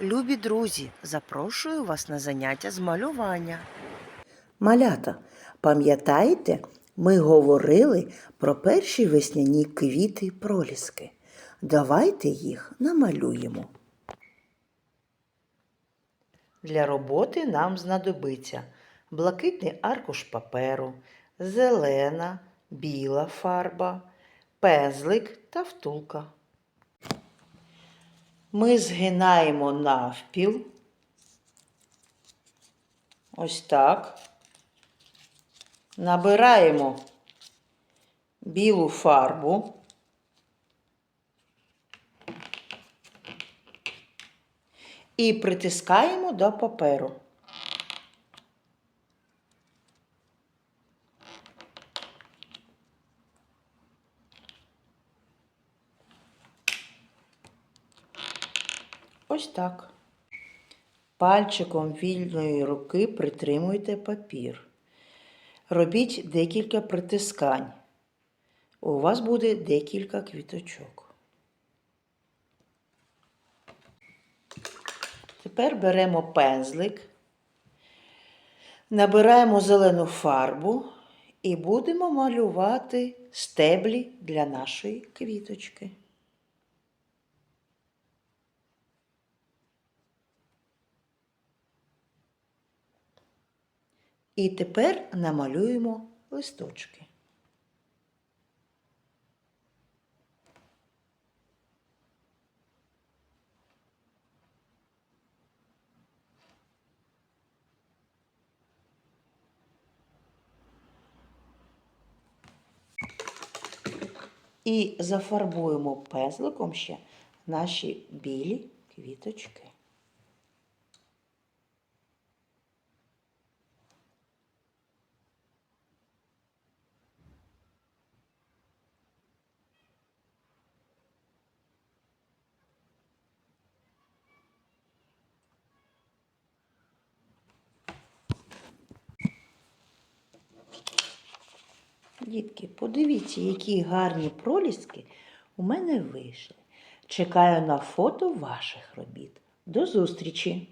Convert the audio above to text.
Любі друзі, запрошую вас на заняття з малювання. Малята, пам'ятаєте, ми говорили про перші весняні квіти проліски. Давайте їх намалюємо. Для роботи нам знадобиться блакитний аркуш паперу, зелена, біла фарба, пезлик та втулка. Ми згинаємо навпіл. Ось так. Набираємо білу фарбу. І притискаємо до паперу. Ось так. Пальчиком вільної руки притримуйте папір. Робіть декілька притискань. У вас буде декілька квіточок. Тепер беремо пензлик, набираємо зелену фарбу і будемо малювати стеблі для нашої квіточки. І тепер намалюємо листочки. І зафарбуємо пезликом ще наші білі квіточки. Дітки, подивіться, які гарні проліски у мене вийшли. Чекаю на фото ваших робіт. До зустрічі!